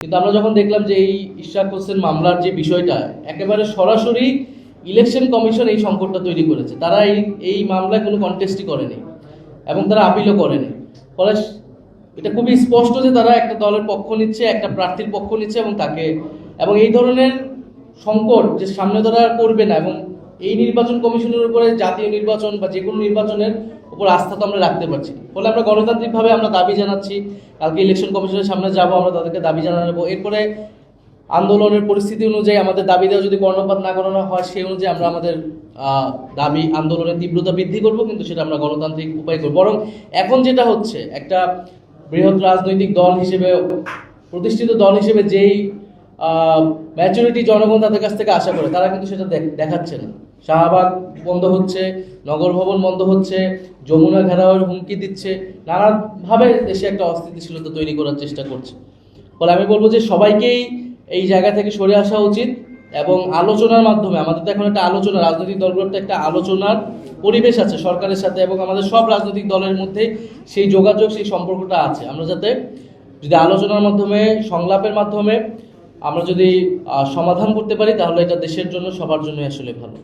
কিন্তু আমরা যখন দেখলাম যে এই ইশরাক হোসেন মামলার যে বিষয়টা, একেবারে সরাসরি ইলেকশন কমিশন এই সংকটটা তৈরি করেছে। তারা এই এই মামলায় কোনো কন্টেস্টই করেনি এবং তারা আপিলও করেনি। ফলে এটা খুবই স্পষ্ট যে তারা একটা দলের পক্ষ নিচ্ছে, একটা প্রার্থীর পক্ষ নিচ্ছে এবং তাকে, এবং এই ধরনের সংকট যে সামনে তারা করবে না এবং এই নির্বাচন কমিশনের উপরে, জাতীয় নির্বাচন বা যে কোনো নির্বাচনের উপর আস্থা তো আমরা রাখতে পারছি। ফলে আমরা গণতান্ত্রিকভাবে আমরা দাবি জানাচ্ছি, কালকে ইলেকশন কমিশনের সামনে যাব, আমরা তাদেরকে দাবি জানাব এরপরে আন্দোলনের পরিস্থিতি অনুযায়ী আমাদের দাবি দেওয়া যদি কর্ণপাত না করানো হয় সেই অনুযায়ী আমরা আমাদের দাবি আন্দোলনের তীব্রতা বৃদ্ধি করব, কিন্তু সেটা আমরা গণতান্ত্রিক উপায় করব বরং এখন যেটা হচ্ছে, একটা বৃহৎ রাজনৈতিক দল হিসেবে, প্রতিষ্ঠিত দল হিসেবে যেই ম্যাচুরিটি জনগণ তাদের কাছ থেকে আশা করে, তারা কিন্তু সেটা দেখ- দেখাচ্ছে না। শাহবাগ বন্ধ হচ্ছে, নগর ভবন বন্ধ হচ্ছে, যমুনা ঘেরাওয়ের হুমকি দিচ্ছে, নানাভাবে দেশে একটা অস্থিতিশীলতা তৈরি করার চেষ্টা করছে। ফলে আমি বলব যে সবাইকেই এই জায়গা থেকে সরে আসা উচিত এবং আলোচনার মাধ্যমে, আমাদের তো এখন একটা আলোচনা, রাজনৈতিক দলগুলোর একটা আলোচনার পরিবেশ আছে সরকারের সাথে এবং আমাদের সব রাজনৈতিক দলের মধ্যে সেই যোগাযোগ, সেই সম্পর্কটা আছে। আমরা যাতে যদি আলোচনার মাধ্যমে, সংলাপের মাধ্যমে আমরা যদি সমাধান করতে পারি তাহলে এটা দেশের জন্য সবার জন্যই আসলে ভালো।